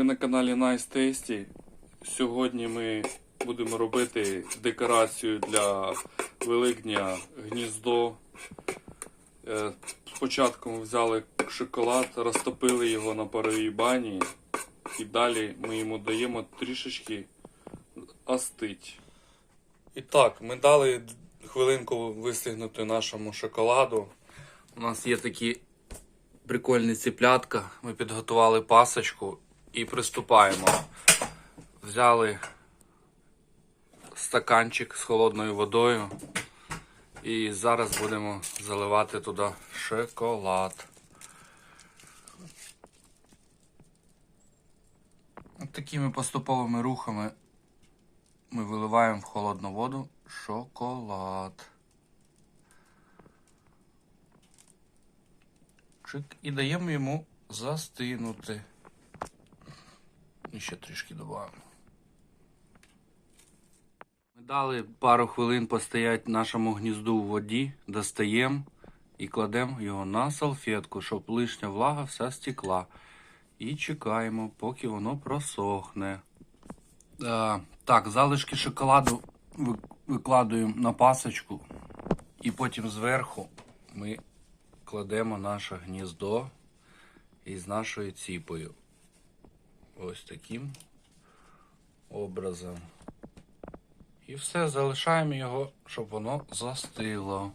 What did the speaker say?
Ви на каналі Nice Tasty. Сьогодні ми будемо робити декорацію для Великдня гніздо. Е, Спочатку ми взяли шоколад, розтопили його на паровій бані і далі ми йому даємо трішечки остить. І так, ми дали хвилинку вистигнути нашому шоколаду. У нас є такі прикольні ціплятка. Ми підготували пасочку і приступаємо. Взяли стаканчик з холодною водою. І зараз будемо заливати туди шоколад. От такими поступовими рухами ми виливаємо в холодну воду шоколад. Чик, і даємо йому застинути. Ще трішки додаємо. Ми дали пару хвилин постоять нашому гнізду в воді, достаємо і кладемо його на салфетку, щоб лишня влага вся стекла. І чекаємо, поки воно просохне. Е, так, залишки шоколаду викладуємо на пасочку. І потім зверху ми кладемо наше гніздо із нашою ціпою. Ось таким образом. І все, залишаємо його, щоб воно застило.